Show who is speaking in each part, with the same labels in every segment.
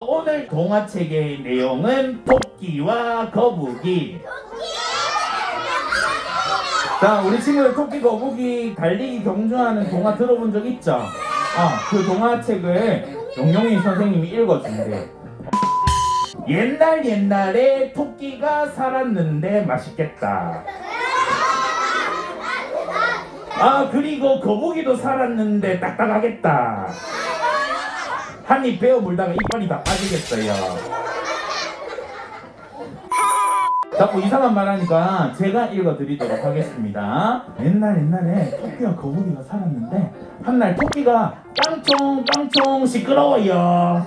Speaker 1: 오늘 동화책의 내용은 토끼와 거북이. 자, 우리 친구들 토끼 거북이 달리기 경주하는 동화 들어본 적 있죠? 어, 그 동화책을 용용이 선생님이 읽어준대요. 옛날 옛날에 토끼가 살았는데 맛있겠다. 아 그리고 거북이도 살았는데 딱딱하겠다. 한 입 베어 물다가 이빨이 다 빠지겠어요. 자꾸 이상한 말 하니까 제가 읽어드리도록 하겠습니다. 옛날 옛날에 토끼와 거북이가 살았는데 한 날 토끼가 깡총 깡총 시끄러워요.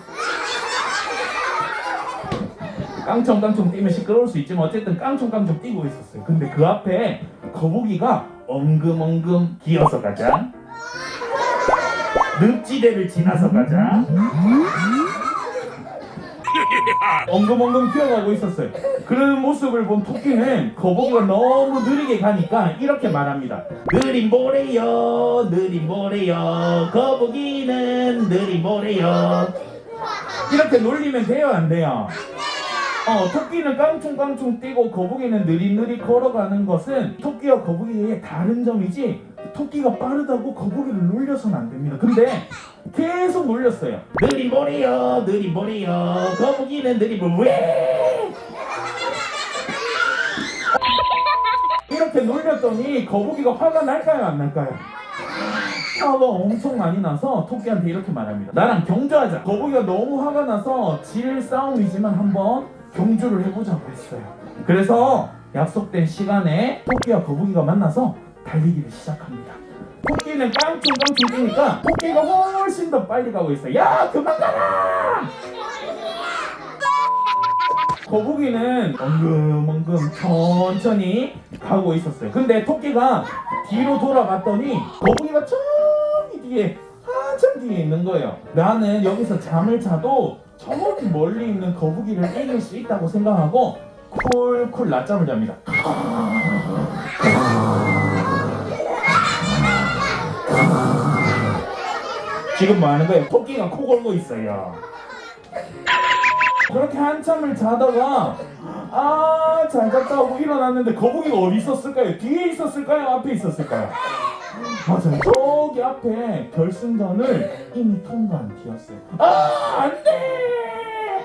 Speaker 1: 깡총깡총 뛰면 시끄러울 수 있지만 어쨌든 깡총깡총 뛰고 있었어요. 근데 그 앞에 거북이가 엉금엉금 기어서 가자. 늪지대를 지나서 가자. 엉금엉금 기어가고 있었어요. 그런 모습을 본 토끼는 거북이가 너무 느리게 가니까 이렇게 말합니다. 느린 모래요, 느린 모래요. 거북이는 느린 모래요. 이렇게 놀리면 돼요, 안 돼요? 어, 토끼는 깡충깡충 뛰고 거북이는 느릿느릿 걸어가는 것은 토끼와 거북이의 다른 점이지 토끼가 빠르다고 거북이를 놀려서는 안 됩니다. 근데 계속 놀렸어요. 느린 모래요. 거북이는 느린 모래. 이렇게 놀렸더니 거북이가 화가 날까요, 안 날까요? 화가 엄청 많이 나서 토끼한테 이렇게 말합니다. 나랑 경주하자. 거북이가 너무 화가 나서 질 싸움이지만 한번 경주를 해보자고 했어요. 그래서 약속된 시간에 토끼와 거북이가 만나서 달리기를 시작합니다. 토끼는 깡충깡충 뛰니까 토끼가 훨씬 더 빨리 가고 있어요. 야, 그만 가라! 거북이는 엉금엉금 천천히 가고 있었어요. 근데 토끼가 뒤로 돌아갔더니 거북이가 저기 뒤에 한참 뒤에 있는 거예요. 나는 여기서 잠을 자도 저기 멀리 있는 거북이를 이길 수 있다고 생각하고 쿨쿨 낮잠을 잡니다. 지금 뭐 하는 거예요? 토끼가 코 골고 있어요. 그렇게 한참을 자다가 아잘 잤다 하고 일어났는데 거북이가 어디 있었을까요? 뒤에 있었을까요? 앞에 있었을까요? 맞아요. 저기 앞에 결승전을 이미 통과한 뒤였어요. 아 안 돼!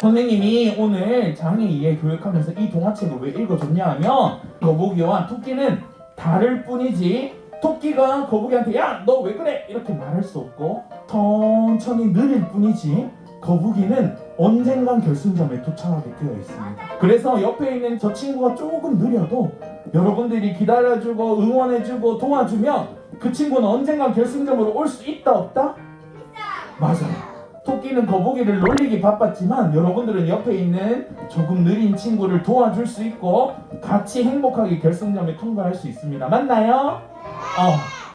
Speaker 1: 선생님이 오늘 장애 이해 교육하면서 이 동화책을 왜 읽어줬냐 하면 거북이와 토끼는 다를 뿐이지 토끼가 거북이한테 야 너 왜 그래 이렇게 말할 수 없고 천천히 느릴 뿐이지 거북이는 언젠간 결승점에 도착하게 되어 있습니다. 그래서 옆에 있는 저 친구가 조금 느려도 여러분들이 기다려주고 응원해주고 도와주면 그 친구는 언젠간 결승점으로 올 수 있다 없다? 맞아요. 토끼는 거북이를 놀리기 바빴지만 여러분들은 옆에 있는 조금 느린 친구를 도와줄 수 있고 같이 행복하게 결승점에 통과할 수 있습니다. 맞나요? 어,